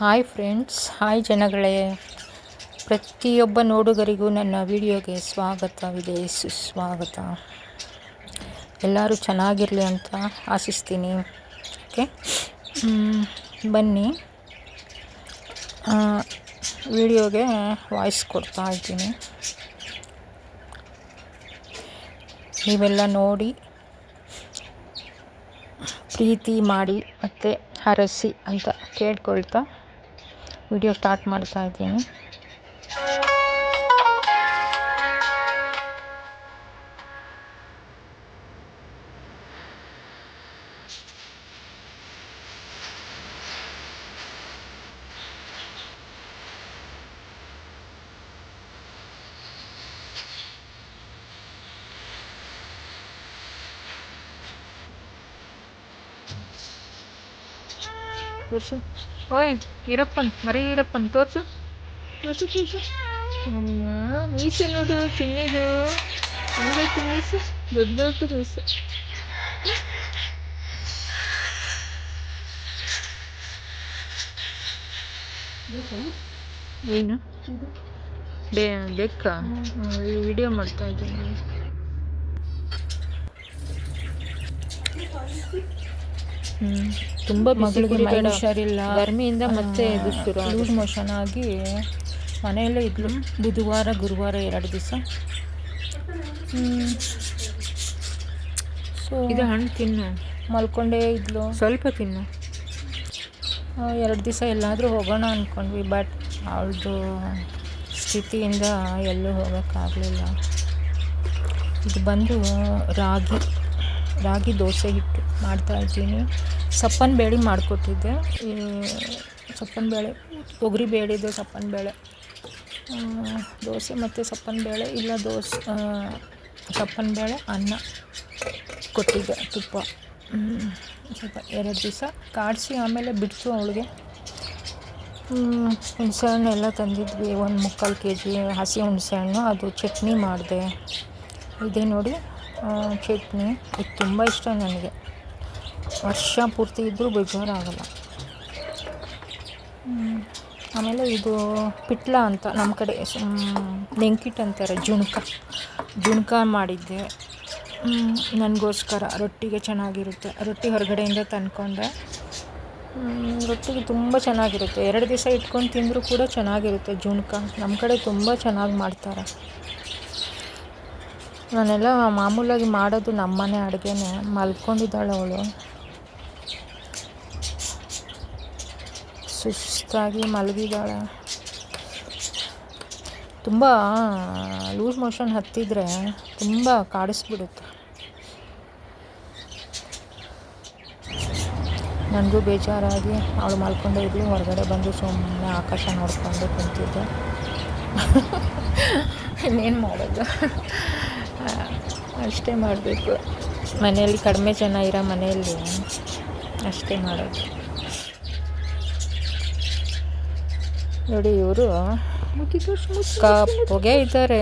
Hi friends hi ಜನಗಳೇ. ಪ್ರತಿಯೊಬ್ಬ ನೋಡುಗರಿಗೂ ನನ್ನ ವಿಡಿಯೋಗೆ ಸ್ವಾಗತವಿದೆ ಸುಸ್ವಾಗತ ಎಲ್ಲರೂ ಚೆನ್ನಾಗಿರಲಿ ಅಂತ ಆಶಿಸ್ತೀನಿ. ಓಕೆ ಬನ್ನಿ. ವಿಡಿಯೋಗೆ ವಾಯ್ಸ್ ಕೊಡ್ತಾ ಇದ್ದೀನಿ. ನೀವೆಲ್ಲ ನೋಡಿ, ಪ್ರೀತಿ ಮಾಡಿ ಮತ್ತು ಹರಸಿ ಅಂತ ಕೇಳ್ಕೊಳ್ತಾ ವಿಡಿಯೋ ಸ್ಟಾರ್ಟ್ ಮಾಡ್ತಾ ಇದ್ದೀನಿ. ತೋರಿಸು ಓಯ್ ಈರಪ್ಪನ್ ಮರಿ ಈರಪ್ಪನ್ ತೋರ್ಸು. ತೋರ್ಸು ಅಮ್ಮ ಮೀಸೆ ನೋಡು ತಿನ್ನಿದು ಹೆಂಗೈತೆ ಮೀಸೆ ದೊಡ್ಡ ದೊಡ್ಡ ಮೀಸೆ ಏನು ಬೇ ಬೇಕಾ? ವಿಡಿಯೋ ಮಾಡ್ತಾ ಇದ್ದೀನಿ. ತುಂಬ ಮಗಳಿಗೆ ಮೈ ಹುಷಾರಿಲ್ಲ. ಗರ್ಮಿಯಿಂದ ಮತ್ತೆ ಲೂಸ್ ಮೋಷನ್ ಆಗಿ ಮನೆಯಲ್ಲೇ ಇದ್ಲು. ಬುಧವಾರ ಗುರುವಾರ ಎರಡು ದಿವಸ. ಸೊ ಇದು ಹಣ್ಣು ತಿನ್ನು. ಮಲ್ಕೊಂಡೇ ಇದ್ಲು. ಸ್ವಲ್ಪ ತಿನ್ನು. ಎರಡು ದಿವಸ ಎಲ್ಲಾದರೂ ಹೋಗೋಣ ಅಂದ್ಕೊಂಡ್ವಿ ಬಟ್ ಅವಳದು ಸ್ಥಿತಿಯಿಂದ ಎಲ್ಲೂ ಹೋಗೋಕ್ಕಾಗಲಿಲ್ಲ. ಇದು ಬಂದು ರಾಗಿ. ರಾಗಿ ದೋಸೆ ಹಿಟ್ಟು ಮಾಡ್ತಾ ಇದ್ದೀನಿ. ಸಪ್ಪನ ಬೇಳೆ ಮಾಡಿಕೊಟ್ಟಿದ್ದೆ. ಸಪ್ಪನ ಬೇಳೆ, ತೊಗರಿ ಬೇಳೆದು ಸಪ್ಪನ ಬೇಳೆ. ದೋಸೆ ಮತ್ತು ಸಪ್ಪನ ಬೇಳೆ, ಇಲ್ಲ ದೋಸೆ ಸಪ್ಪನ ಬೇಳೆ, ಅನ್ನ ಕೊಟ್ಟಿದ್ದೆ ತುಪ್ಪ. ಸ್ವಲ್ಪ ಎರಡು ದಿವಸ ಕಾಡಿಸಿ ಆಮೇಲೆ ಬಿಡಿಸು ಅವಳಿಗೆ. ಹುಣಸೆಹಣ್ಣು ಎಲ್ಲ ತಂದಿದ್ವಿ. ಒಂದು ಮುಕ್ಕಾಲು ಕೆ ಜಿ ಹಸಿ ಹುಣಸೆಹಣ್ಣು, ಅದು ಚಟ್ನಿ ಮಾಡಿದೆ. ಇದೇ ನೋಡಿ. ಚಟ್ನಿ. ಇದು ತುಂಬ ಇಷ್ಟ ನನಗೆ. ವರ್ಷ ಪೂರ್ತಿ ಇದ್ದರೂ ಬೇಜಾರಾಗಲ್ಲ. ಆಮೇಲೆ ಇದು ಪಿಟ್ಲ ಅಂತ ನಮ್ಮ ಕಡೆ ನೆಂಕಿಟ್ ಅಂತಾರೆ, ಜುಣ್ಕ. ಜುಣ್ಕ ಮಾಡಿದ್ದೆ. ನನಗೋಸ್ಕರ. ರೊಟ್ಟಿಗೆ ಚೆನ್ನಾಗಿರುತ್ತೆ. ರೊಟ್ಟಿ ಹೊರಗಡೆಯಿಂದ ತಂದ್ಕೊಂಡೆ. ರೊಟ್ಟಿಗೆ ತುಂಬ ಚೆನ್ನಾಗಿರುತ್ತೆ. ಎರಡು ದಿವಸ ಇಟ್ಕೊಂಡು ತಿಂದರೂ ಕೂಡ ಚೆನ್ನಾಗಿರುತ್ತೆ ಜುಣ್ಕ. ನಮ್ಮ ಕಡೆ ತುಂಬ ಚೆನ್ನಾಗಿ ಮಾಡ್ತಾರೆ. ನಾನೆಲ್ಲ ಮಾಮೂಲಾಗಿ ಮಾಡೋದು ನಮ್ಮನೆ ಅಡುಗೆನೇ. ಮಲ್ಕೊಂಡಿದ್ದಾಳೆ ಅವಳು. ಸುಸ್ತಾಗಿ ಮಲಗಿದ್ದಾಳೆ. ತುಂಬ ಲೂಸ್ ಮೋಷನ್ ಹತ್ತಿದ್ರೆ ತುಂಬ ಕಾಡಿಸ್ಬಿಡುತ್ತೆ. ನನಗೂ ಬೇಜಾರಾಗಿ ಅವಳು ಮಲ್ಕೊಂಡೇ ಇದ್ಲು ಹೊರಗಡೆ ಬಂದು ಸುಮ್ಮನೆ ಆಕಾಶ ನೋಡ್ಕೊಂಡು ಕುಂತಿದ್ದೆ. ಇನ್ನೇನು ಮಾಡೋದು? ಅಷ್ಟೇ ಮಾಡಬೇಕು. ಮನೆಯಲ್ಲಿ ಕಡಿಮೆ ಜನ ಇರೋ ಮನೆಯಲ್ಲಿ ಅಷ್ಟೇ ಮಾಡೋದು. ನೋಡಿ ಇವರು ಕ ಹೊಗೆ ಇದ್ದಾರೆ.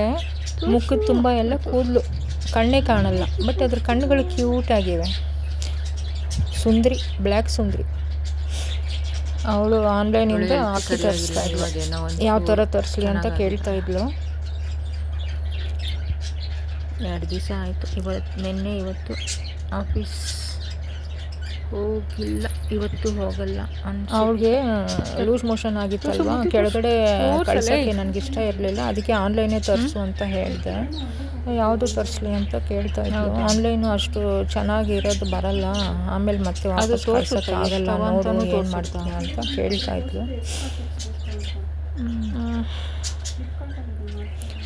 ಮುಖದ ತುಂಬ ಎಲ್ಲ ಕೂದಲು. ಕಣ್ಣೇ ಕಾಣಲ್ಲ. ಬಟ್ ಅದ್ರ ಕಣ್ಣುಗಳು ಕ್ಯೂಟ್ ಆಗಿವೆ. ಸುಂದ್ರಿ ಬ್ಲ್ಯಾಕ್ ಸುಂದ್ರಿ. ಅವಳು ಆನ್ಲೈನಿಂದ ಹಾಕಿ ತರಿಸ್ತಾ ಇದ್ಲು. ಯಾವ ಥರ ತರಿಸ್ಲಿ ಅಂತ ಕೇಳ್ತಾ ಇದ್ಲು. ಎರಡು ದಿವಸ ಆಯಿತು. ಇವತ್ತು ನಿನ್ನೆ ಇವತ್ತು ಆಫೀಸ್ ಹೋಗಿಲ್ಲ. ಇವತ್ತು ಹೋಗಲ್ಲ ಅವ್ರಿಗೆ ಲೂಸ್ ಮೋಷನ್ ಆಗಿತ್ತಲ್ವಾ? ಕೆಳಗಡೆ ಕಳಿಸೋಕ್ಕೆ ನನಗೆ ಇಷ್ಟ ಇರಲಿಲ್ಲ. ಅದಕ್ಕೆ ಆನ್ಲೈನೇ ತರಿಸು ಅಂತ ಹೇಳಿದೆ. ಯಾವುದು ತರಿಸ್ಲಿ ಅಂತ ಕೇಳ್ತಾ ಇದ್ದರು ಆನ್ಲೈನು ಅಷ್ಟು ಚೆನ್ನಾಗಿರೋದು ಬರಲ್ಲ. ಆಮೇಲೆ ಮತ್ತೆ ವಾಪಸ್ ಆಗಲ್ಲ ನೋಡು ಏನು ಮಾಡ್ತಾನೆ ಅಂತ ಕೇಳ್ತಾ ಇದ್ಲು.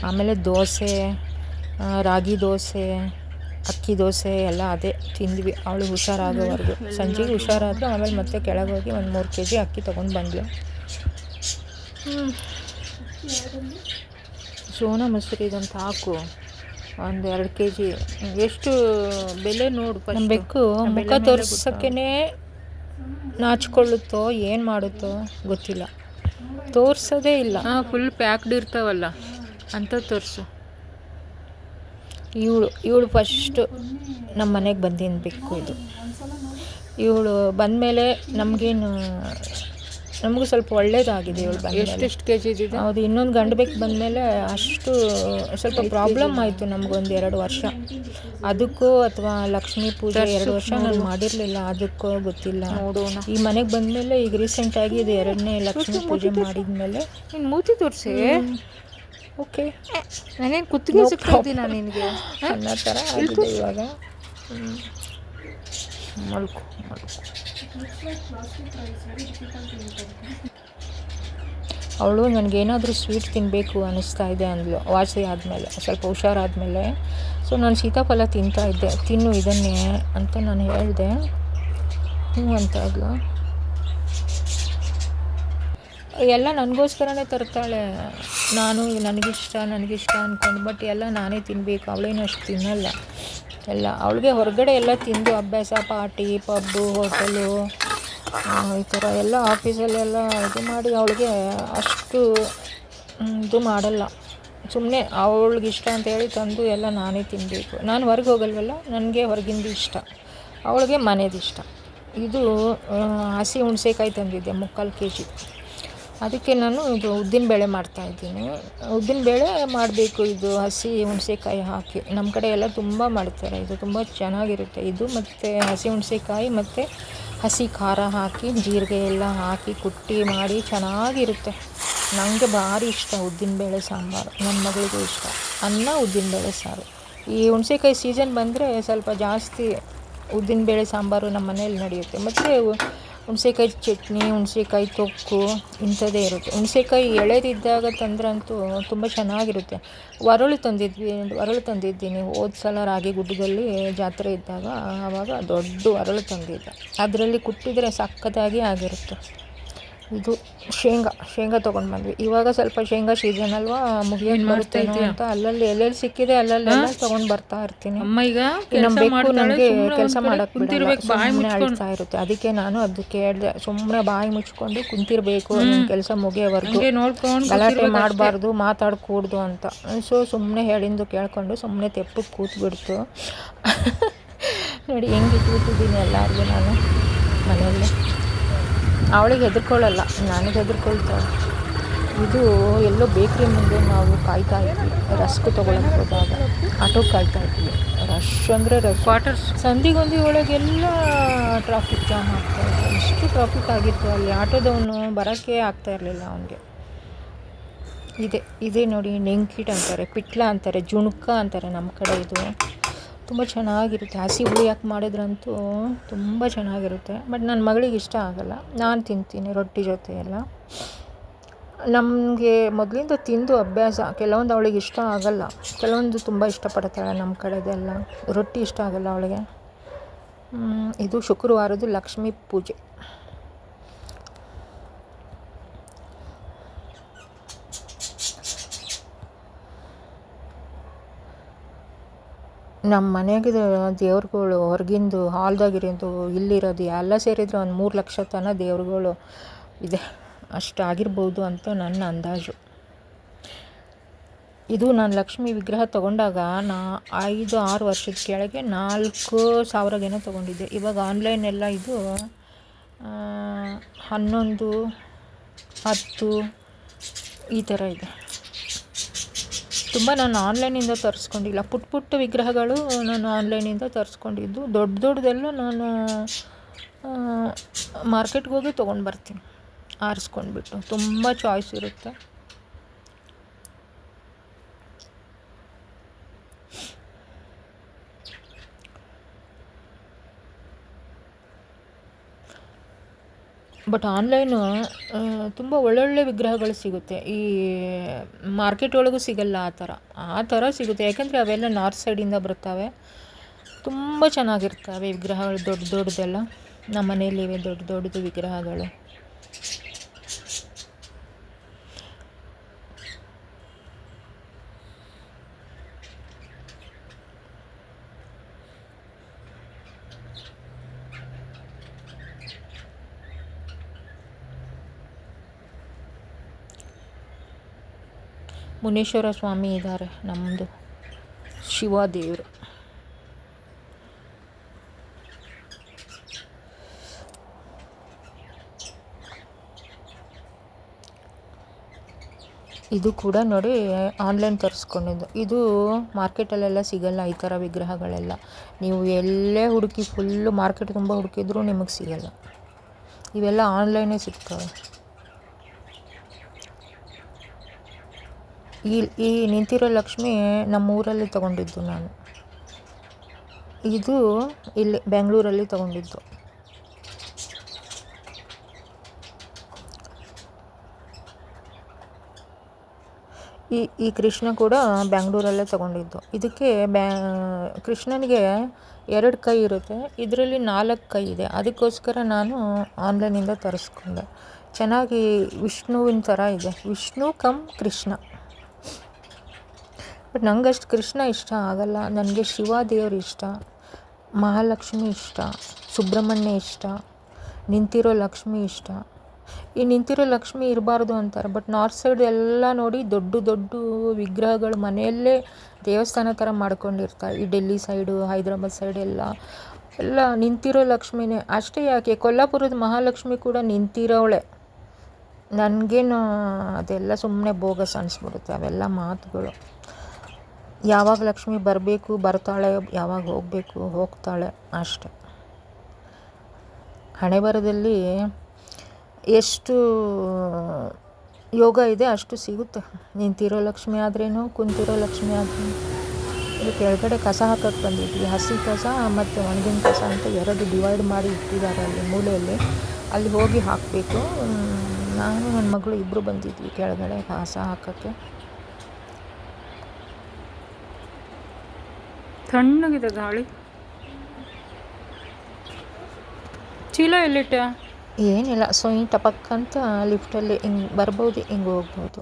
ಆಮೇಲೆ ದೋಸೆ ರಾಗಿ ದೋಸೆ ಅಕ್ಕಿ ದೋಸೆ ಎಲ್ಲ ಅದೇ ತಿಂದ್ವಿ. ಅವಳು ಹುಷಾರಾಗೋವರೆಗೂ. ಸಂಜೆಗೆ ಹುಷಾರಾದ್ರು ಆಮೇಲೆ ಮತ್ತೆ ಕೆಳಗೆ ಹೋಗಿ ಒಂದು ಮೂರು ಕೆ ಜಿ ಅಕ್ಕಿ ತೊಗೊಂಡು ಬಂದ್ಲು. ಸೋನಾ ಮೊಸರು ಇದಂತ ಹಾಕು. ಒಂದು ಎರಡು ಕೆ ಜಿ ಎಷ್ಟು ಬೆಲೆ ನೋಡು ಬೆಕ್ಕು ಮುಖ ತೋರಿಸೋಕ್ಕೇ ನಾಚ್ಕೊಳ್ಳುತ್ತೋ ಏನು ಮಾಡುತ್ತೋ ಗೊತ್ತಿಲ್ಲ. ತೋರಿಸೋದೇ ಇಲ್ಲ. ಫುಲ್ ಪ್ಯಾಕ್ಡ್ ಇರ್ತಾವಲ್ಲ. ಅಂತ ತೋರಿಸು. ಇವಳು ಇವಳು ಫಸ್ಟು ನಮ್ಮ ಮನೆಗೆ ಬಂದಿನ ಬೆಕ್ಕು ಇದು. ಇವಳು ಬಂದಮೇಲೆ ನಮಗೇನು ನಮಗೂ ಸ್ವಲ್ಪ ಒಳ್ಳೇದಾಗಿದೆ ಇವಳು ಬಂದ ಎಷ್ಟೆಷ್ಟು ಕೆ ಜಿ ಇದೆ ಹೌದು ಇನ್ನೊಂದು ಗಂಡು ಬೇಕು ಬಂದಮೇಲೆ ಅಷ್ಟು ಸ್ವಲ್ಪ ಪ್ರಾಬ್ಲಮ್ ಆಯಿತು ನಮಗೊಂದು ಎರಡು ವರ್ಷ. ಅದಕ್ಕೂ ಅಥವಾ ಲಕ್ಷ್ಮೀ ಪೂಜೆ ಎರಡು ವರ್ಷ ನಾನು ಮಾಡಿರಲಿಲ್ಲ ಅದಕ್ಕೂ ಗೊತ್ತಿಲ್ಲ. ನೋಡೋಣ ಈ ಮನೆಗೆ ಬಂದಮೇಲೆ ಈಗ ರೀಸೆಂಟಾಗಿ ಇದು ಎರಡನೇ ಲಕ್ಷ್ಮೀ ಪೂಜೆ ಮಾಡಿದ್ಮೇಲೆ ಮೇಲೆ ಮೂತಿ ತೋರಿಸಿ? ಓಕೆ ನಾನೇನು ಕುತ್ತಿಗೆ ನಾನು ನಿನಗೆ? ಅನ್ನೋ ಥರ ಆಗಿದೆ ಇವಾಗ. ಮಲ್ಕು ಮಲ್ಕು. ಅವಳು ನನಗೇನಾದರೂ ಸ್ವೀಟ್ ತಿನ್ನಬೇಕು ಅನ್ನಿಸ್ತಾ ಇದೆ ಅಂದ್ಲು. ವಾಸಿ ಆದಮೇಲೆ ಸ್ವಲ್ಪ ಹುಷಾರಾದಮೇಲೆ. ಸೊ ನಾನು ಸೀತಾಫಲ ತಿಂತಾ ಇದ್ದೆ. ತಿನ್ನು ಇದನ್ನೇ ಅಂತ ನಾನು ಹೇಳಿದೆ. ಹ್ಞೂ ಅಂತ ಇದ್ಲು ಎಲ್ಲ ನನಗೋಸ್ಕರನೇ ತರ್ತಾಳೆ. ನಾನು ನನಗಿಷ್ಟ ನನಗಿಷ್ಟ ಅಂದ್ಕೊಂಡು ಬಟ್ ಎಲ್ಲ ನಾನೇ ತಿನ್ನಬೇಕು ಅವಳೇನು ಅಷ್ಟು ತಿನ್ನಲ್ಲ. ಎಲ್ಲ, ಅವಳಿಗೆ ಹೊರಗಡೆ ಎಲ್ಲ ತಿಂದು ಅಭ್ಯಾಸ, ಪಾರ್ಟಿ ಪಬ್ಬು ಹೋಟೆಲು ಈ ಥರ ಎಲ್ಲ ಆಫೀಸಲ್ಲೆಲ್ಲ ಇದು ಮಾಡಿ ಅವಳಿಗೆ ಅಷ್ಟು ಇದು ಮಾಡಲ್ಲ. ಸುಮ್ಮನೆ ಅವಳಿಗೆ ಇಷ್ಟ ಅಂತ ಹೇಳಿ ತಂದು ಎಲ್ಲ ನಾನೇ ತಿನ್ನಬೇಕು ನಾನು ಹೊರಗೆ ಹೋಗಲ್ವಲ್ಲ, ನನಗೆ ಹೊರಗಿಂದು ಇಷ್ಟ. ಅವಳಿಗೆ ಇಷ್ಟ. ಇದು ಹಸಿ ಹುಣಸೆಕಾಯಿ ತಂದಿದ್ದೆ, ಮುಕ್ಕಾಲು ಕೆ ಜಿ ಅದಕ್ಕೆ ನಾನು ಇದು ಉದ್ದಿನಬೇಳೆ ಮಾಡ್ತಾಯಿದ್ದೀನಿ ಉದ್ದಿನಬೇಳೆ ಮಾಡಬೇಕು. ಇದು ಹಸಿ ಹುಣಸೆಕಾಯಿ ಹಾಕಿ. ನಮ್ಮ ಕಡೆ ಎಲ್ಲ ತುಂಬ ಮಾಡ್ತಾರೆ. ಇದು ತುಂಬ ಚೆನ್ನಾಗಿರುತ್ತೆ. ಇದು ಮತ್ತು ಹಸಿ ಹುಣಸೆಕಾಯಿ ಮತ್ತು ಹಸಿ ಖಾರ ಹಾಕಿ, ಜೀರಿಗೆ ಎಲ್ಲ ಹಾಕಿ ಕುಟ್ಟಿ ಮಾಡಿ ಚೆನ್ನಾಗಿರುತ್ತೆ. ನನಗೆ ಭಾರಿ ಇಷ್ಟ ಉದ್ದಿನಬೇಳೆ ಸಾಂಬಾರು. ನನ್ನ ಮಗಳಿಗೂ ಇಷ್ಟ. ಅನ್ನ ಉದ್ದಿನಬೇಳೆ ಸಾರು. ಈ ಹುಣಸೆಕಾಯಿ ಸೀಸನ್ ಬಂದರೆ ಸ್ವಲ್ಪ ಜಾಸ್ತಿ ಉದ್ದಿನಬೇಳೆ ಸಾಂಬಾರು ನಮ್ಮ ಮನೇಲಿ ನಡೆಯುತ್ತೆ. ಮತ್ತು ಹುಣಸೆಕಾಯಿ ಚಟ್ನಿ, ಹುಣಸೆಕಾಯಿ ತೊಕ್ಕು ಇಂಥದ್ದೇ ಇರುತ್ತೆ. ಹುಣಸೆಕಾಯಿ ಎಳೆದಿದ್ದಾಗ ತಂದ್ರಂತೂ ತುಂಬ ಚೆನ್ನಾಗಿರುತ್ತೆ. ವರಳು ತಂದಿದ್ವಿ, ವರಳು ತಂದಿದ್ದೀನಿ. ಹೋದ ಸಲ ರಾಗಿ ಗುಡ್ಡದಲ್ಲಿ ಜಾತ್ರೆ ಇದ್ದಾಗ ಆವಾಗ ದೊಡ್ಡ ವರಳು ತಂದಿದ್ದೆ. ಅದರಲ್ಲಿ ಕುಟ್ಟಿದರೆ ಸಕ್ಕತ್ತಾಗಿ ಆಗಿರುತ್ತೆ. ಇದು ಶೇಂಗಾ ಶೇಂಗಾ ತೊಗೊಂಡು ಬಂದ್ವಿ. ಇವಾಗ ಸ್ವಲ್ಪ ಶೇಂಗಾ ಸೀಸನ್ ಅಲ್ವಾ ಮುಗಿಯೋದು ಬರುತ್ತೆ ಅಂತ ಅಲ್ಲಲ್ಲಿ ಎಲ್ಲೆಲ್ಲಿ ಸಿಕ್ಕಿದೆ ಅಲ್ಲಲ್ಲೆಲ್ಲ ತೊಗೊಂಡು ಬರ್ತಾ ಇರ್ತೀನಿ. ಅಮ್ಮ ಈಗ ನಮ್ಮ ಮಾಡ್ತಾಳೆ ನನಗೆ ಕೆಲಸ ಮಾಡಕ್ಕೆ ಸುಮ್ಮನೆ ಅಳ್ತಾ ಇರುತ್ತೆ. ಅದಕ್ಕೆ ನಾನು ಅದಕ್ಕೆ ಹೇಳಿದೆ ಸುಮ್ಮನೆ ಬಾಯಿ ಮುಚ್ಕೊಂಡು ಕುಂತಿರ್ಬೇಕು ಕೆಲಸ ಮುಗಿಯೋವರೆಗೂ. ನೋಡ್ಕೊಂಡು ಗಲಾಟೆ ಮಾಡಬಾರ್ದು ಮಾತಾಡ್ಕೂಡ್ದು ಅಂತ. ಸೊ ಸುಮ್ಮನೆ ಹೇಳಿಂದು ಕೇಳ್ಕೊಂಡು ಸುಮ್ಮನೆ ತೆಪ್ಪಕ್ಕೆ ಕೂತ್ಬಿಡ್ತು. ನೋಡಿ ಹೆಂಗೆ ಕೂತಿದ್ದೀನಿ ಎಲ್ಲರಿಗೂ ನಾನು ಮನೆಯಲ್ಲಿ. ಅವಳಿಗೆ ಹೆದರ್ಕೊಳ್ಳಲ್ಲ ನನಗೆ ಹೆದರ್ಕೊಳ್ತಾಳೆ. ಇದು ಎಲ್ಲೋ ಬೇಕ್ರಿ ಮುಂದೆ ನಾವು ಕಾಯ್ತಾ ಇದ್ವಿ ರಸ್ಕ್ ತೊಗೊಳಕ್ಕೆ ಹೋದಾಗ. ಆಟೋ ಕಾಯ್ತಾ ಇದ್ವಿ. ರಶ್ ಅಂದರೆ ರಶ್. ಕ್ವಾರ್ಟರ್ಸ್ ಸಂಧಿಗೊಂದಿ ಒಳಗೆಲ್ಲ ಟ್ರಾಫಿಕ್ ಜಾಮ್ ಆಗ್ತಾ ಇತ್ತು. ಎಷ್ಟು ಟ್ರಾಫಿಕ್ ಆಗಿತ್ತು ಅಲ್ಲಿ. ಆಟೋದವನು ಬರೋಕ್ಕೆ ಆಗ್ತಾ ಇರಲಿಲ್ಲ ಅವನಿಗೆ. ಇದೆ ಇದೇ ನೋಡಿ ನೆಂಕಿಟ್ ಅಂತಾರೆ ಪಿಟ್ಲ ಅಂತಾರೆ ಜುಣುಕ ಅಂತಾರೆ ನಮ್ಮ ಕಡೆ ಇದು. ತುಂಬ ಚೆನ್ನಾಗಿರುತ್ತೆ. ಹಸಿ ಹುಳಿ ಯಾಕೆ ಮಾಡಿದ್ರಂತೂ ತುಂಬ ಚೆನ್ನಾಗಿರುತ್ತೆ. ಬಟ್ ನನ್ನ ಮಗಳಿಗೆ ಇಷ್ಟ ಆಗಲ್ಲ. ನಾನು ತಿಂತೀನಿ ರೊಟ್ಟಿ ಜೊತೆ ಎಲ್ಲ ನಮಗೆ ಮೊದಲಿಂದ ತಿಂದು ಅಭ್ಯಾಸ, ಕೆಲವೊಂದು ಅವಳಿಗೆ ಇಷ್ಟ ಆಗಲ್ಲ. ಕೆಲವೊಂದು ತುಂಬ ಇಷ್ಟಪಡ್ತಾಳೆ ನಮ್ಮ ಕಡೆದೆಲ್ಲ. ರೊಟ್ಟಿ ಇಷ್ಟ ಆಗಲ್ಲ ಅವಳಿಗೆ. ಇದು ಶುಕ್ರವಾರದ್ದು ಲಕ್ಷ್ಮೀ ಪೂಜೆ. ನಮ್ಮ ಮನೆಗೆ ದೇವ್ರುಗಳು ಹೊರಗಿಂದು ಹಾಲ್ದಾಗಿರೋದು ಇಲ್ಲಿರೋದು ಎಲ್ಲ ಸೇರಿದ್ರೆ ಒಂದು ಮೂರು ಲಕ್ಷ ತನ ದೇವ್ರುಗಳು ಇದೆ. ಅಷ್ಟು ಆಗಿರ್ಬೋದು ಅಂತ ನನ್ನ ಅಂದಾಜು. ಇದು ನಾನು ಲಕ್ಷ್ಮಿ ವಿಗ್ರಹ ತೊಗೊಂಡಾಗ ನಾ ಐದು, ಆರು ವರ್ಷದ ಕೆಳಗೆ ನಾಲ್ಕು ಸಾವಿರಗೇನೋ ತೊಗೊಂಡಿದ್ದೆ. ಇವಾಗ ಆನ್ಲೈನೆಲ್ಲ ಇದು ಹನ್ನೊಂದು, ಹತ್ತು ಈ ಥರ ಇದೆ. ತುಂಬ ನಾನು ಆನ್ಲೈನಿಂದ ತರಿಸ್ಕೊಂಡಿಲ್ಲ. ಪುಟ್ಟ ಪುಟ್ಟ ವಿಗ್ರಹಗಳು ನಾನು ಆನ್ಲೈನಿಂದ ತರಿಸ್ಕೊಂಡಿದ್ದು. ದೊಡ್ಡ ದೊಡ್ಡದೆಲ್ಲ ನಾನು ಮಾರ್ಕೆಟ್ಗೆ ಹೋಗಿ ತೊಗೊಂಡು ಬರ್ತೀನಿ. ಆರಿಸ್ಕೊಂಡ್ಬಿಟ್ಟು. ತುಂಬ ಚಾಯ್ಸ್ ಇರುತ್ತೆ. ಬಟ್ ಆನ್ಲೈನು ತುಂಬ ಒಳ್ಳೊಳ್ಳೆ ವಿಗ್ರಹಗಳು ಸಿಗುತ್ತೆ. ಈ ಮಾರ್ಕೆಟ್ ಒಳಗೂ ಸಿಗಲ್ಲ ಆ ಥರ. ಆ ಥರ ಸಿಗುತ್ತೆ. ಯಾಕೆಂದರೆ ಅವೆಲ್ಲ ನಾರ್ತ್ ಸೈಡಿಂದ ಬರ್ತವೆ. ತುಂಬ ಚೆನ್ನಾಗಿರ್ತವೆ ವಿಗ್ರಹಗಳು, ದೊಡ್ಡ ದೊಡ್ಡದೆಲ್ಲ ನಮ್ಮ ಮನೆಯಲ್ಲಿವೆ ದೊಡ್ಡ ದೊಡ್ಡದು ವಿಗ್ರಹಗಳು. ಮುನೇಶ್ವರ ಸ್ವಾಮಿ ಇದ್ದಾರೆ ನಮ್ಮದು ಶಿವದೇವರು. ಇದು ಕೂಡ ನೋಡಿ ಆನ್ಲೈನ್ ತರಿಸ್ಕೊಂಡಿದ್ದು. ಇದು ಮಾರ್ಕೆಟಲ್ಲೆಲ್ಲ ಸಿಗಲ್ಲ ಈ ಥರ ವಿಗ್ರಹಗಳೆಲ್ಲ. ನೀವು ಎಲ್ಲೇ ಹುಡುಕಿ ಫುಲ್ಲು ಮಾರ್ಕೆಟ್ ತುಂಬ ಹುಡುಕಿದ್ರೂ ನಿಮಗೆ ಸಿಗಲ್ಲ. ಇವೆಲ್ಲ ಆನ್ಲೈನೇ ಸಿಗ್ತವೆ. ಈ ಈ ನಿಂತಿರೋ ಲಕ್ಷ್ಮಿ ನಮ್ಮ ಊರಲ್ಲಿ ತಗೊಂಡಿದ್ದು ನಾನು. ಇದು ಇಲ್ಲಿ ಬೆಂಗಳೂರಲ್ಲಿ ತಗೊಂಡಿದ್ದು. ಈ ಈ ಕೃಷ್ಣ ಕೂಡ ಬೆಂಗಳೂರಲ್ಲೇ ತಗೊಂಡಿದ್ದು. ಇದಕ್ಕೆ ಬ್ಯಾ, ಕೃಷ್ಣನಿಗೆ ಎರಡು ಕೈ ಇರುತ್ತೆ. ಇದರಲ್ಲಿ ನಾಲ್ಕು ಕೈ ಇದೆ. ಅದಕ್ಕೋಸ್ಕರ ನಾನು ಆನ್ಲೈನಿಂದ ತರಿಸ್ಕೊಂಡೆ. ಚೆನ್ನಾಗಿ ವಿಷ್ಣುವಿನ ಥರ ಇದೆ. ವಿಷ್ಣು ಕಮ್ ಕೃಷ್ಣ. ಬಟ್ ನನಗಷ್ಟು ಕೃಷ್ಣ ಇಷ್ಟ ಆಗಲ್ಲ. ನನಗೆ ಶಿವ ದೇವರು ಇಷ್ಟ. ಮಹಾಲಕ್ಷ್ಮಿ ಇಷ್ಟ. ಸುಬ್ರಹ್ಮಣ್ಯ ಇಷ್ಟ. ನಿಂತಿರೋ ಲಕ್ಷ್ಮಿ ಇಷ್ಟ. ಈ ನಿಂತಿರೋ ಲಕ್ಷ್ಮಿ ಇರಬಾರ್ದು ಅಂತಾರೆ. ಬಟ್ ನಾರ್ತ್ ಸೈಡ್ ಎಲ್ಲ ನೋಡಿ ದೊಡ್ಡ ದೊಡ್ಡ ವಿಗ್ರಹಗಳು ಮನೆಯಲ್ಲೇ ದೇವಸ್ಥಾನ ಥರ ಮಾಡ್ಕೊಂಡಿರ್ತಾರೆ ಈ ಡೆಲ್ಲಿ ಸೈಡು ಹೈದ್ರಾಬಾದ್ ಸೈಡ್ ಎಲ್ಲ. ಎಲ್ಲ ನಿಂತಿರೋ ಲಕ್ಷ್ಮಿನೇ. ಅಷ್ಟೇ ಯಾಕೆ? ಕೊಲ್ಲಾಪುರದ ಮಹಾಲಕ್ಷ್ಮಿ ಕೂಡ ನಿಂತಿರೋವಳೆ ನನಗೇನು ಅದೆಲ್ಲ ಸುಮ್ಮನೆ ಬೋಗಸ್ ಅನಿಸ್ಬಿಡುತ್ತೆ. ಅವೆಲ್ಲ ಮಾತುಗಳು. ಯಾವಾಗ ಲಕ್ಷ್ಮಿ ಬರಬೇಕು, ಬರ್ತಾಳೆ, ಯಾವಾಗ ಹೋಗಬೇಕು, ಹೋಗ್ತಾಳೆ ಅಷ್ಟೆ. ಹಣೆ ಬರದಲ್ಲಿ ಎಷ್ಟು ಯೋಗ ಇದೆ ಅಷ್ಟು ಸಿಗುತ್ತೆ. ನಿಂತಿರೋ ಲಕ್ಷ್ಮಿ ಆದ್ರೇನು, ಕುಂತಿರೋ ಲಕ್ಷ್ಮಿ ಆದ್ರೇನು. ಇಲ್ಲಿ ಕೆಳಗಡೆ ಕಸ ಹಾಕಕ್ಕೆ ಬಂದಿದ್ವಿ. ಹಸಿ ಕಸ ಮತ್ತು ಒಣಗಿನ ಕಸ ಅಂತ ಎರಡು ಡಿವೈಡ್ ಮಾಡಿ ಇಟ್ಟಿದ್ದಾರೆ ಅಲ್ಲಿ ಮೂಲೆಯಲ್ಲಿ. ಅಲ್ಲಿ ಹೋಗಿ ಹಾಕಬೇಕು. ನಾನು ನನ್ನ ಮಗಳು ಇಬ್ಬರು ಬಂದಿದ್ವಿ ಕೆಳಗಡೆ ಕಸ ಹಾಕೋಕ್ಕೆ. ತಣ್ಣಗಿದೆ ಗಾಳಿ. ಚೀಲ ಎಲ್ಲಿಟ್ಟ ಏನಿಲ್ಲ, ಸೊ ಈ ಟಪಕ್ಕಂತ ಲಿಫ್ಟಲ್ಲಿ ಹಿಂಗೆ ಬರ್ಬೋದು, ಹಿಂಗೆ ಹೋಗ್ಬೋದು.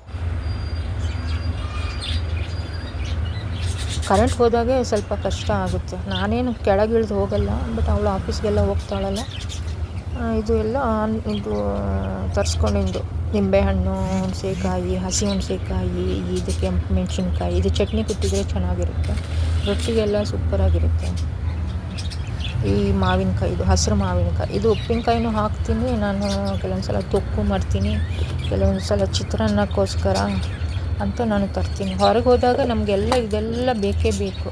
ಕರೆಂಟ್ ಹೋದಾಗೆ ಸ್ವಲ್ಪ ಕಷ್ಟ ಆಗುತ್ತೆ. ನಾನೇನು ಕೆಳಗಿಳಿದು ಹೋಗಲ್ಲ ಬಟ್ ಅವಳು ಆಫೀಸ್ಗೆಲ್ಲ ಹೋಗ್ತಾಳಲ್ಲ. ಇದು ಎಲ್ಲ ಇದು, ತರಿಸ್ಕೊಂಡಿದ್ದು. ನಿಂಬೆಹಣ್ಣು, ಹುಣಸೆಕಾಯಿ, ಹಸಿ ಹುಣಸೆಕಾಯಿ, ಇದು ಕೆಂಪು ಮೆಣಸಿನ್ಕಾಯಿ, ಇದು ಚಟ್ನಿ ಕುಟ್ಟಿದ್ರೆ ಚೆನ್ನಾಗಿರುತ್ತೆ. ರೊಟ್ಟಿಗೆಲ್ಲ ಸೂಪರಾಗಿರುತ್ತೆ. ಈ ಮಾವಿನಕಾಯಿ, ಇದು ಹಸಿರು ಮಾವಿನಕಾಯಿ. ಇದು ಉಪ್ಪಿನಕಾಯಿನೂ ಹಾಕ್ತೀನಿ. ನಾನು ಕೆಲವೊಂದು ಸಲ ತೊಕ್ಕು ಮಾಡ್ತೀನಿ. ಕೆಲವೊಂದು ಸಲ ಚಿತ್ರಾನ್ನಕ್ಕೋಸ್ಕರ ಅಂತ ನಾನು ತರ್ತೀನಿ. ಹೊರಗೆ ಹೋದಾಗ ನಮಗೆಲ್ಲ ಇದೆಲ್ಲ ಬೇಕೇ ಬೇಕು.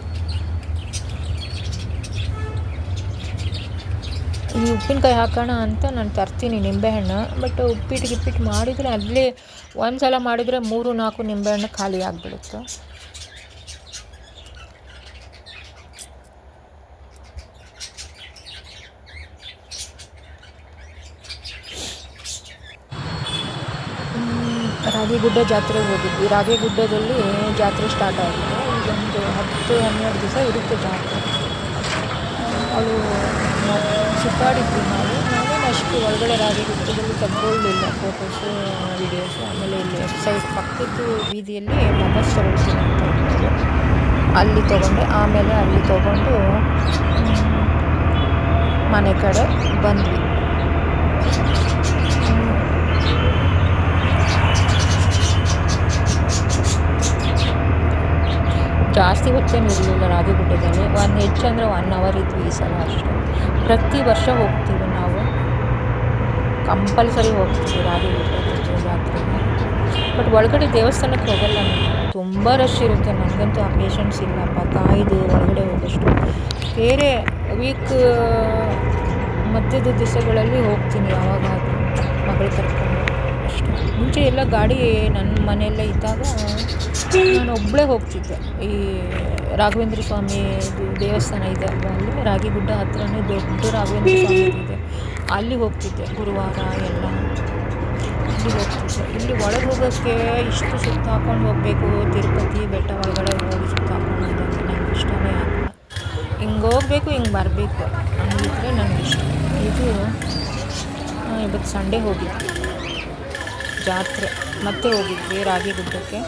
ಈ ಉಪ್ಪಿನಕಾಯಿ ಹಾಕೋಣ ಅಂತ ನಾನು ತರ್ತೀನಿ ನಿಂಬೆಹಣ್ಣು. ಬಟ್ ಉಪ್ಪಿಟ್ಟು ಗಿಪ್ಪಿಟ್ಟು ಮಾಡಿದರೆ ಅಲ್ಲೇ ಒಂದು ಸಲ ಮಾಡಿದರೆ ಮೂರು ನಾಲ್ಕು ನಿಂಬೆಹಣ್ಣು ಖಾಲಿ ಆಗಿಬಿಡುತ್ತೆ. ರಾಗಿಗುಡ್ಡ ಜಾತ್ರೆಗೆ ಹೋಗಿದ್ವಿ. ರಾಗಿಗುಡ್ಡದಲ್ಲಿ ಜಾತ್ರೆ ಸ್ಟಾರ್ಟ್ ಆಗಿದೆ. ಒಂದು ಹತ್ತು, ಹನ್ನೆರಡು ದಿವಸ ಇರುತ್ತೆ ಜಾತ್ರೆ. ಅವಳು ಸುತ್ತಾಡಿದ್ವಿ ನಾವು. ನಾವೇನು ಅಷ್ಟು ಒಳಗಡೆ ರಾಗಿಗುಡ್ಡದಲ್ಲಿ ತಗೊಳ್ಳಿಲ್ಲ ಫೋಟೋಸು ವೀಡಿಯೋಸು ಆಮೇಲೆ ಇಲ್ಲಿ ಸೈಡ್ ಪಕ್ಕದ್ದು ಬೀದಿಯಲ್ಲಿ ಮೊಬೈಲ್ ಸರ್ವಿಸ್ ಅಂತ ಅಲ್ಲಿ ತೊಗೊಂಡೆ. ಆಮೇಲೆ ಅಲ್ಲಿ ತೊಗೊಂಡು ಮನೆ ಕಡೆ ಬಂದ್ವಿ. ಜಾಸ್ತಿ ಹೊತ್ತೇನು ಇರಲಿಲ್ಲ ರಾಗಿಗುಡ್ಡದಲ್ಲಿ ಒನ್ ಹೆಚ್ಚು ಅಂದರೆ ಒನ್ ಅವರ್ ಇದ್ವಿ ಈ ಸಲ ಅಷ್ಟು. ಪ್ರತಿ ವರ್ಷ ಹೋಗ್ತೀವಿ ನಾವು. ಕಂಪಲ್ಸರಿ ಹೋಗ್ತೀವಿ ರಾಗಿಗುಡ್ಡದ ಜಾತ್ರೆಗೆ. ಬಟ್ ಒಳಗಡೆ ದೇವಸ್ಥಾನಕ್ಕೆ ಹೋಗಲ್ಲ ತುಂಬ ರಶ್ ಇರುತ್ತೆ. ನನಗಂತೂ ಆ ಪೇಷನ್ಸ್ ಇಲ್ಲಪ್ಪ ಕಾಯ್ದು ಒಳಗಡೆ ಹೋಗೋಷ್ಟು ಬೇರೆ ವೀಕ್ ಮಧ್ಯದ ದಿವಸಗಳಲ್ಲಿ ಹೋಗ್ತೀನಿ ಯಾವಾಗಾದರೂ. ಮಗಳು ಕರ್ಕೊಂಡು. ಅಷ್ಟೇ. ಮುಂಚೆ ಎಲ್ಲ ಗಾಡಿ ನನ್ನ ಮನೆಯಲ್ಲೇ ಇದ್ದಾಗ ನಾನು ಒಬ್ಬಳೇ ಹೋಗ್ತಿದ್ದೆ. ಈ ರಾಘವೇಂದ್ರ ಸ್ವಾಮಿ ದೇವಸ್ಥಾನ ಇದೆ ಅಲ್ವಾ ಅಲ್ಲಿ? ರಾಗಿಗುಡ್ಡ ಹತ್ರನೇ ದೊಡ್ಡ ರಾಘವೇಂದ್ರ ಸ್ವಾಮಿ ಇದೆ. ಅಲ್ಲಿ ಹೋಗ್ತಿದ್ದೆ ಗುರುವಾರ ಎಲ್ಲ. ಇಲ್ಲಿ ಹೋಗ್ತಿದ್ದೆ. ಇಲ್ಲಿ ಒಳಗೆ ಹೋಗೋಕ್ಕೆ ಇಷ್ಟು ಸುತ್ತ ಹಾಕ್ಕೊಂಡು ಹೋಗಬೇಕು. ತಿರುಪತಿ, ಬೆಟ್ಟ ಒಳಗಡೆ ಹೋಗಿ ಸುತ್ತ ಹಾಕೊಂಡು ಹೋಗೋದು ನನಗೆ ಇಷ್ಟವೇ ಆಗಲ್ಲ. ಹಿಂಗೆ ಹೋಗಬೇಕು, ಹಿಂಗೆ ಬರಬೇಕು. ಅಂದಿದ್ರೆ ನನಗೆ ಇಷ್ಟ. ಇದು ಇವತ್ತು ಸಂಡೇ ಹೋಗಿದ್ವಿ ಜಾತ್ರೆ. ಮತ್ತೆ ಹೋಗಿದ್ವಿ ರಾಗಿಗುಡ್ಡಕ್ಕೆ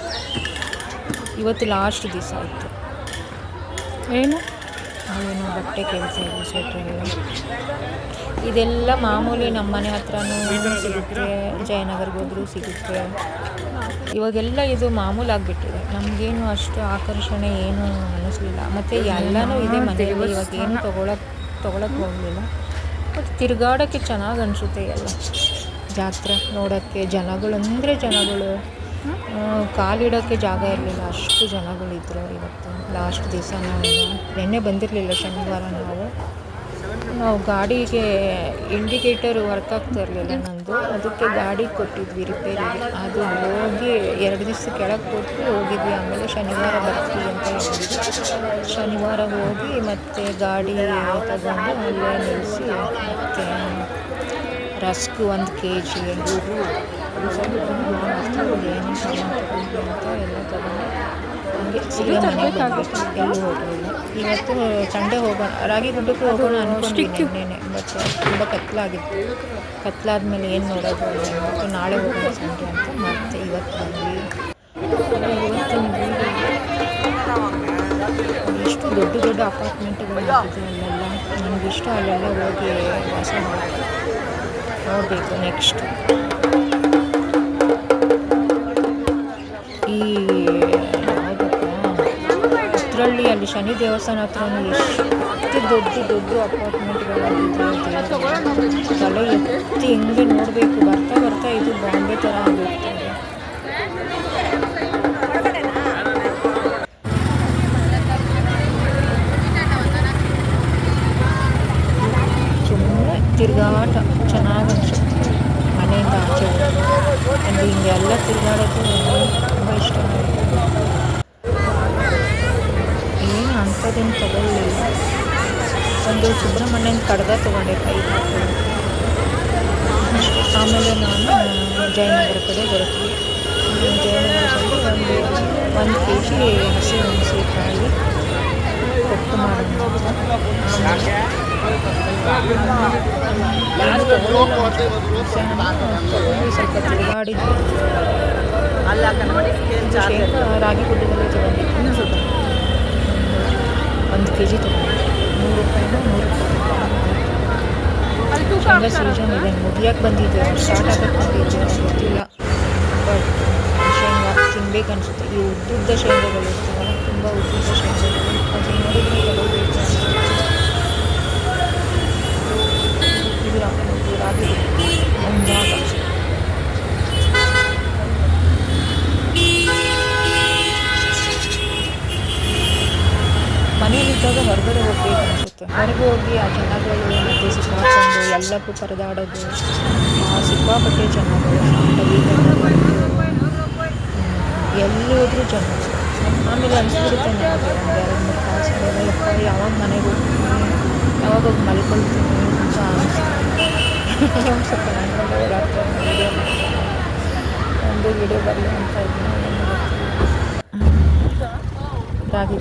ಇವತ್ತು ಲಾಸ್ಟ್ ದಿವಸ ಆಯಿತು. ಏನು? ಏನು ಬಟ್ಟೆ ಕೆಲಸ ಇದೆ ಸ್ವೆಟ್ರೆಲ್ಲ ಇದೆಲ್ಲ ಮಾಮೂಲಿ ನಮ್ಮ ಮನೆ ಹತ್ರನೂ ಸಿಗುತ್ತೆ. ಜಯನಗರ್ಗೆ ಹೋದ್ರೂ ಸಿಗುತ್ತೆ. ಇವಾಗೆಲ್ಲ ಇದು ಮಾಮೂಲು ಆಗಿಬಿಟ್ಟಿದೆ. ನಮಗೇನು ಅಷ್ಟು ಆಕರ್ಷಣೆ ಏನು ಅನ್ನಿಸ್ಲಿಲ್ಲ ಮತ್ತು ಎಲ್ಲನೂ ಇದೆ ಮನೆಯಲ್ಲಿ. ಇವಾಗ ಏನು ತೊಗೊಳಕ್ಕೆ ತೊಗೊಳಕ್ಕೆ ಹೋಗಲಿಲ್ಲ. ಮತ್ತು ತಿರುಗಾಡೋಕ್ಕೆ ಚೆನ್ನಾಗಿ ಅನಿಸುತ್ತೆ ಎಲ್ಲ. ಜಾತ್ರೆ ನೋಡೋಕ್ಕೆ ಜನಗಳು, ಅಂದರೆ ಜನಗಳು ಕಾಲಿಡೋಕ್ಕೆ ಜಾಗ ಇರಲಿಲ್ಲ. ಅಷ್ಟು ಜನಗಳಿದ್ರು ಇವತ್ತು. ಲಾಸ್ಟ್ ದಿವಸ ನಾವು ನಿನ್ನೆ ಬಂದಿರಲಿಲ್ಲ ಶನಿವಾರ ನಾವು. ನಾವು ಗಾಡಿಗೆ ಇಂಡಿಕೇಟರ್ ವರ್ಕ್ ಆಗ್ತಾ ಇರಲಿಲ್ಲ ನಂದು. ಅದಕ್ಕೆ ಗಾಡಿ ಕೊಟ್ಟಿದ್ವಿ ರಿಪೇರಿ ಅದು ಹೋಗಿ ಎರಡು ದಿವಸ ಕೆಳಗೆ ಕೊಟ್ಟು ಹೋಗಿದ್ವಿ. ಆಮೇಲೆ ಶನಿವಾರ ಬರ್ತೀವಿ ಅಂತ ಹೇಳಿದ್ವಿ ಶನಿವಾರ ಹೋಗಿ ಮತ್ತೆ ಗಾಡಿ ತಗೊಂಡು ಅಲ್ಲೇ ನಿಲ್ಲಿಸಿ ಮತ್ತು ರಸ್ಕ್ ಒಂದು ಕೆ ಜಿ ಮತ್ತು ಏನು ಸಾಮಾನು ತಗೊಂಡ್ವಿ ಅಂತ ಎಲ್ಲ ತಗೊಂಡು ಹಂಗೆ ಸೀದಾ ಮನೆಗೆ ಬಂದ್ವಿ ಎಲ್ಲೂ ಹೋಗಲಿಲ್ಲ. ಇವತ್ತು ಸಂಡೇ ಹೋಗೋಣ ರಾಗಿ ಗುಡ್ಡಕ್ಕೆ ಹೋಗೋಣ ಅನ್ಕೊಂಡಿದ್ದೇನೆ ಬಟ್ ತುಂಬ ಕತ್ಲಾಗಿತ್ತು. ಕತ್ಲಾದ್ಮೇಲೆ ಏನು ನೋಡೋದು ಅಂದ್ಬಿಟ್ಟು ನಾಳೆ ಹೋಗೋಣ ಸಂಡೇ ಅಂತ ಮತ್ತೆ ಇವತ್ತು ಬಂದ್ವಿ. ಇವತ್ತಿನ ಎಷ್ಟು ದೊಡ್ಡ ದೊಡ್ಡ ಅಪಾರ್ಟ್ಮೆಂಟ್ಗಳು ಅಲ್ಲೆಲ್ಲ. ನಮಗಿಷ್ಟ ಅಲ್ಲೆಲ್ಲ ಹೋಗಿ ವಾಸ ಮಾಡೋದು ನೋಡಬೇಕು ನೆಕ್ಸ್ಟ್ ಈ ಅದರಲ್ಲಿ ಅಲ್ಲಿ ಶನಿ ದೇವಸ್ಥಾನ ಹತ್ರ ಎಷ್ಟು ದೊಡ್ಡ ದೊಡ್ಡ ಅಪಾರ್ಟ್ಮೆಂಟ್ಗಳಲ್ಲಿ ತಲೆ ಎತ್ತಿ ಹಿಂಗೆ ನೋಡಬೇಕು, ಬರ್ತಾ ಬರ್ತಾ ಇದು ಬಾಂಬೆ ಥರ ಆಗಿರ್ತದೆ ಕಡ್ಗ ತೊಗೊಂಡೆ ಕೈ ಆಮೇಲೆ ನಾನು ಜಯನಗರ ಕಡೆ ಬರ್ತೀವಿ ಜಯನಗರದಲ್ಲಿ ಒಂದು ಕೆ ಜಿ ಹಸಿ ಮೆಣಸಿನಕಾಯಿ ಕೊಟ್ಟು ತಗೊಂಡು ಸ್ವಲ್ಪ ತಿರುಗಾಡಿದ್ವಿ ಶೇಂಗಾ ರಾಗಿ ಗುಡ್ಡದಲ್ಲಿ ತಗೊಂಡಿದ್ವಿ ಒಂದು ಕೆ ಜಿ ತಗೊಂಡಿದ್ವಿ ನೂರು ರೂಪಾಯಿನ ನೂರು ರೂಪಾಯಿ ಶೇಂಗಾ ಸೀಸನ್ ಇದೆ ಮುಗಿಯಕ್ಕೆ ಬಂದಿದೆ ಸ್ಟಾರ್ಟ್ ಆಗಕ್ಕೆ ಬಂದಿದೆ ಗೊತ್ತಿಲ್ಲ ಬಟ್ ಶೇಂಗಾ ತಿನ್ಬೇಕು ಅನಿಸುತ್ತೆ ಈ ಉದ್ದುದ್ದ ಶೇಂಗಾಗಳು ಇರ್ತಾವಲ್ಲ ತುಂಬ ಉದ್ದುದ್ದ ಶೇಂಗಾಗಳು ಅದು ನೋಡಿದ್ರೆ ತಗೋಬೇಕು ಅನ್ಸುತ್ತೆ ಇದು ಇದು ರಾಗಿ ಒಂದು ಜಾಗ ಮನೆಯಲ್ಲಿದ್ದಾಗ ಹೊರಗಡೆ ಹೋಗ್ಬೇಕು ಅನಿಸುತ್ತೆ. ಹೊರಗೆ ಹೋಗಿ ಆ ಜನಗಳು ಮತ್ತು ಎಲ್ಲಕ್ಕೂ ಪರದಾಡೋದು. ಸಿಕ್ಕಾಪಟ್ಟೆ ಜನಗಳು ಎಲ್ಲಿ ಹೋದ್ರೂ ಜನಗಳು ಆಮೇಲೆ ಅನಿಸ್ಬಿಡುತ್ತೆ ನನಗೆ ಒಂದು ಎರಡು ಮೂರು ತಾಸು ಯಾವಾಗ ಮನೆಗೆ ಹೋಗ್ತೀನಿ, ಯಾವಾಗ ಹೋಗಿ ಮಲ್ಕೊಳ್ತೀನಿ ಅಂತ ಅನಿಸ್ತು ಒಂದು ಸ್ವಲ್ಪ ನನ್ನ ಓಡಾಡ್ತಾರೆ ವಿಡಿಯೋ ಒಂದು ವಿಡಿಯೋ ಬರಲಿ ಅಂತ ಇದ್ದೀನಿ. ರಾಗಿ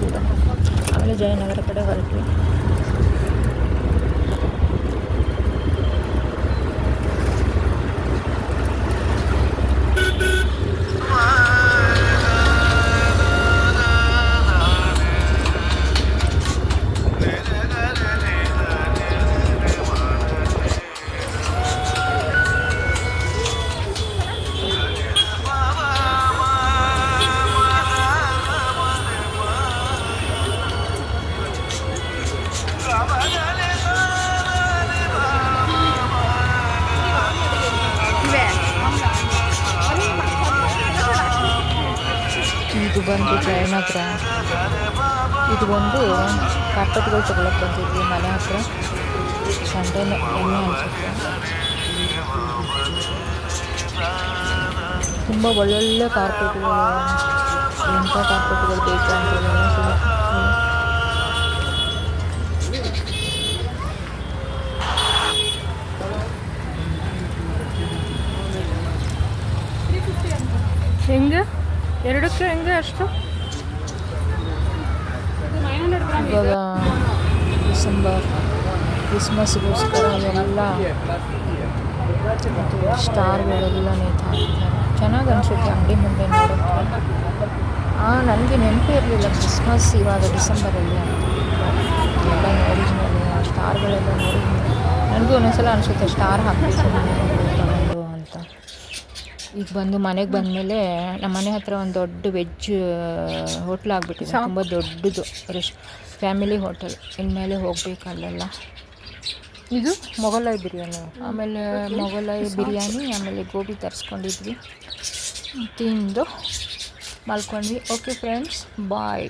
ಗುಡ್ಡ ಆಮೇಲೆ ಜಯನಗರ ಕಡೆ ಇದು ಒಂದು ಕಾರ್ಪೆಟ್ಗಳು ತಗೊಳಕ್ಕೆ ಬಂದಿದ್ವಿ ಮನೆ ಹತ್ರ. ಸಂಡೆ ಎಣ್ಣೆ ಅನಿಸುತ್ತೆ. ತುಂಬ ಒಳ್ಳೊಳ್ಳೆ ಕಾರ್ಪೆಟ್ಗಳು ಎಂಥ ಕಾರ್ಪೆಟ್ಗಳು ಬೇಕು ಅಂತ. ಹೆಂಗೆ? ಎರಡಕ್ಕೆ ಹೆಂಗೆ ಅಷ್ಟು? ಇವಾಗ ಡಿಸೆಂಬರ್, ಕ್ರಿಸ್ಮಸ್ಗೋಸ್ಕರ ಎಲ್ಲ ಸ್ಟಾರ್ಗಳೆಲ್ಲ ನೇತಾಕ್ತಾರೆ ಚೆನ್ನಾಗಿ ಅನಿಸುತ್ತೆ ಅಂಗಡಿ ಮುಂದೆ ನೋಡೋಕ್ಕೆ. ಹಾಂ ನನಗೆ ನೆನಪು ಇರಲಿಲ್ಲ ಕ್ರಿಸ್ಮಸ್ ಇವಾಗ ಡಿಸೆಂಬರಲ್ಲಿ ಎಲ್ಲ ನೋಡಿದ್ಮೇಲೆ ಆ ಸ್ಟಾರ್ಗಳೆಲ್ಲ ನೋಡಿದ್ಮೇಲೆ ನನಗೂ ಒಂದೊಂದ್ಸಲ ಅನಿಸುತ್ತೆ ಸ್ಟಾರ್ ಹಾಕಬೇಕು ಈಗ ಬಂದು ಮನೆಗೆ ಬಂದಮೇಲೆ ನಮ್ಮ ಮನೆ ಹತ್ರ ಒಂದು ದೊಡ್ಡ ವೆಜ್ ಹೋಟ್ಲ್ ಆಗಿಬಿಟ್ಟಿದೆ. ತುಂಬ ದೊಡ್ಡದು ರೆಸ್ ಫ್ಯಾಮಿಲಿ ಹೋಟೆಲ್ ಇನ್ಮೇಲೆ ಹೋಗ್ಬೇಕು ಅಲ್ಲೆಲ್ಲ. ಇದು ಮೊಗಲಾಯಿ ಬಿರಿಯಾನಿ. ಆಮೇಲೆ ಮೊಗಲಾಯಿ ಬಿರಿಯಾನಿ ಆಮೇಲೆ ಗೋಬಿ ತರಿಸ್ಕೊಂಡಿದ್ವಿ. ತಿಂದು ಮಲ್ಕೊಂಡ್ವಿ. Okay friends bye